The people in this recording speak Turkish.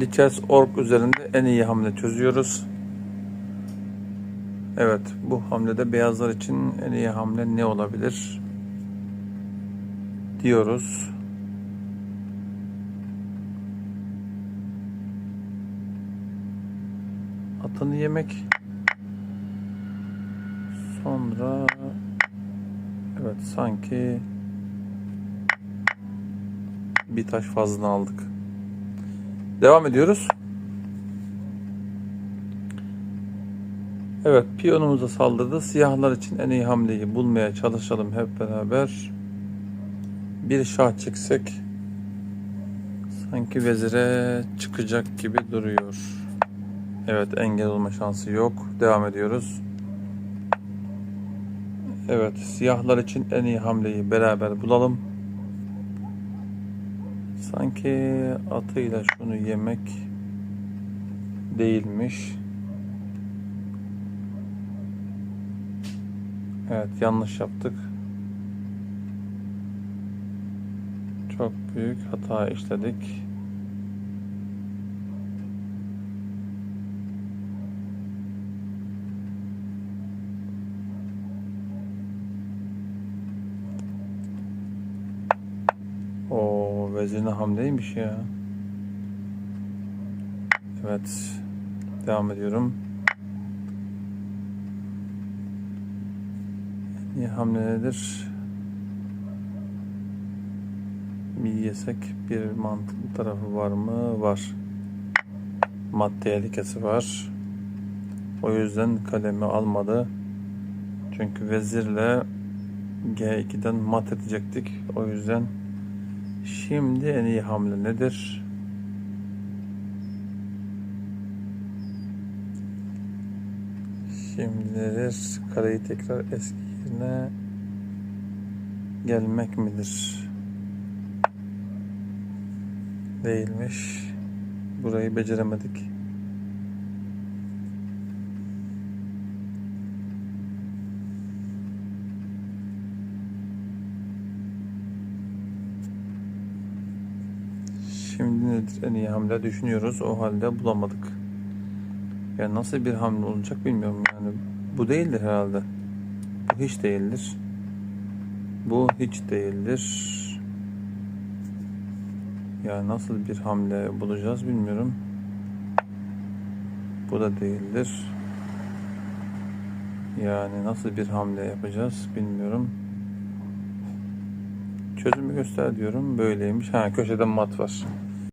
Lichess.org üzerinde en iyi hamle çözüyoruz. Evet, bu hamlede beyazlar için en iyi hamle ne olabilir? Diyoruz. Atını yemek. Sonra evet sanki bir taş fazla aldık. Devam ediyoruz. Evet, piyonumuza saldırdı. Siyahlar için en iyi hamleyi bulmaya çalışalım hep beraber. Bir şah çeksek sanki vezire çıkacak gibi duruyor. Evet, engel olma şansı yok. Devam ediyoruz. Evet, siyahlar için en iyi hamleyi beraber bulalım. Sanki atıyla şunu yemek değilmiş. Evet yanlış yaptık. Çok büyük hata işledik. O vezirine hamleymiş ya. Evet. Devam ediyorum. İyi hamle nedir? Bir yesek bir mantıklı tarafı var mı? Var. Mat tehlikesi var. O yüzden kalemi almadı. Çünkü vezirle G2'den mat edecektik. O yüzden şimdi en iyi hamle nedir? Şimdi nedir? Kareyi tekrar eski yerine gelmek midir? Değilmiş. Burayı beceremedik. Şimdi nedir en iyi hamle düşünüyoruz. O halde bulamadık. Ya nasıl bir hamle olacak bilmiyorum yani. Bu değildir herhalde. Bu hiç değildir. Bu hiç değildir. Ya nasıl bir hamle bulacağız bilmiyorum. Bu da değildir. Yani nasıl bir hamle yapacağız bilmiyorum. Çözümü göster diyorum. Böyleymiş. Ha köşede mat var.